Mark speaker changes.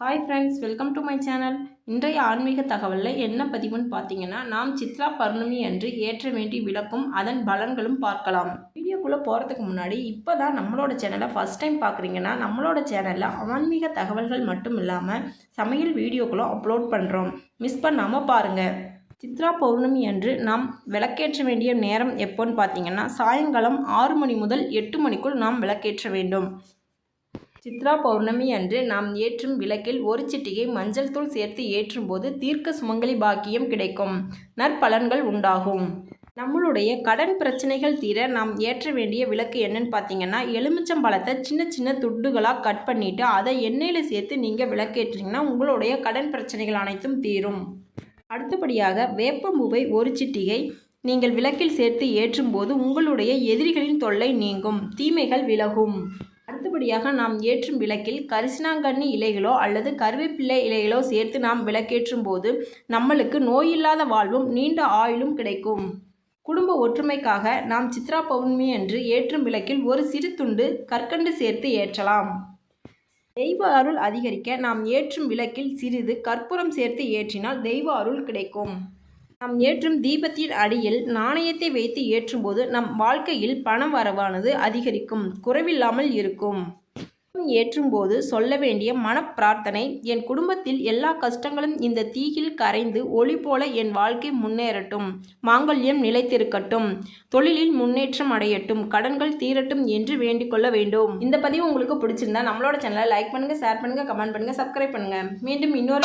Speaker 1: Hi friends welcome to my channel இன்றைய ஆன்மீக தகவலில் என்ன பதிவுன்னு பார்த்தீங்கன்னா நாம் சித்ரா பௌர்ணமி அன்று ஏற்ற வேண்டிய விளக்கும் அதன் பலன்களும் பார்க்கலாம். வீடியோக்குள்ளே போகிறதுக்கு முன்னாடி இப்போ தான் நம்மளோட சேனலை ஃபஸ்ட் டைம் பார்க்குறீங்கன்னா நம்மளோட சேனலில் ஆன்மீக தகவல்கள் மட்டும் இல்லாமல் சமையல் வீடியோக்களும் அப்லோட் பண்ணுறோம் மிஸ் பண்ணாமல் பாருங்கள் சித்ரா பௌர்ணமி அன்று நாம் விளக்கேற்ற வேண்டிய நேரம் எப்போன்னு பார்த்தீங்கன்னா சாயங்காலம் ஆறு மணி முதல் எட்டு மணிக்குள் நாம் விளக்கேற்ற வேண்டும். சித்ரா பௌர்ணமி அன்று நாம் ஏற்றும் விளக்கில் ஒரு சிட்டிகை மஞ்சள் தூள் சேர்த்து ஏற்றும் போது தீர்க்க சுமங்கலி பாக்கியம் கிடைக்கும். நற்பலன்கள் உண்டாகும். நம்மளுடைய கடன் பிரச்சனைகள் தீர நாம் ஏற்ற வேண்டிய விளக்கு என்னன்னு பார்த்தீங்கன்னா எலுமிச்சம்பழத்தை சின்ன சின்ன துண்டுகளாக கட் பண்ணிவிட்டு அதை எண்ணெயில் சேர்த்து நீங்கள் விளக்கேற்றிங்கன்னா உங்களுடைய கடன் பிரச்சனைகள் அனைத்தும் தீரும். அடுத்தபடியாக வேப்பம்பூவை ஒரு சிட்டிகை நீங்கள் விளக்கில் சேர்த்து ஏற்றும்போது உங்களுடைய எதிரிகளின் தொல்லை நீங்கும். தீமைகள் விலகும். அடுத்தபடியாக நாம் ஏற்றும் விளக்கில் கரிசினாங்கண்ணி இலைகளோ அல்லது கருவேப்பிள்ளை இலைகளோ சேர்த்து நாம் விளக்கேற்றும் போது நம்மளுக்கு நோயில்லாத வாழ்வும் நீண்ட ஆயுளும் கிடைக்கும். குடும்ப ஒற்றுமைக்காக நாம் சித்ரா பௌர்ணமி அன்று ஏற்றும் விளக்கில் ஒரு சிறு துண்டு கற்கண்டு சேர்த்து ஏற்றலாம். தெய்வ அருள் அதிகரிக்க நாம் ஏற்றும் விளக்கில் சிறிது கற்பூரம் சேர்த்து ஏற்றினால் தெய்வ அருள் கிடைக்கும். நாம் ஏற்றும் தீபத்தின் அடியில் நாணயத்தை வைத்து ஏற்றும்போது நம் வாழ்க்கையில் பண வரவானது அதிகரிக்கும் குறைவில்லாமல் இருக்கும். ஏற்றும்போது சொல்ல வேண்டிய மனப்பிரார்த்தனை என் குடும்பத்தில் எல்லா கஷ்டங்களும் இந்த தீயில் கரைந்து ஒளி போல என் வாழ்க்கை முன்னேறட்டும் மாங்கல்யம் நிலைத்திருக்கட்டும் தொழிலில் முன்னேற்றம் அடையட்டும் கடன்கள் தீரட்டும் என்று வேண்டிக்கொள்ள வேண்டும். இந்த பதிவு உங்களுக்கு பிடிச்சிருந்தா நம்மளோட சேனலை லைக் பண்ணுங்க ஷேர் பண்ணுங்க கமெண்ட் பண்ணுங்க சப்ஸ்கிரைப் பண்ணுங்க. மீண்டும் இன்னொரு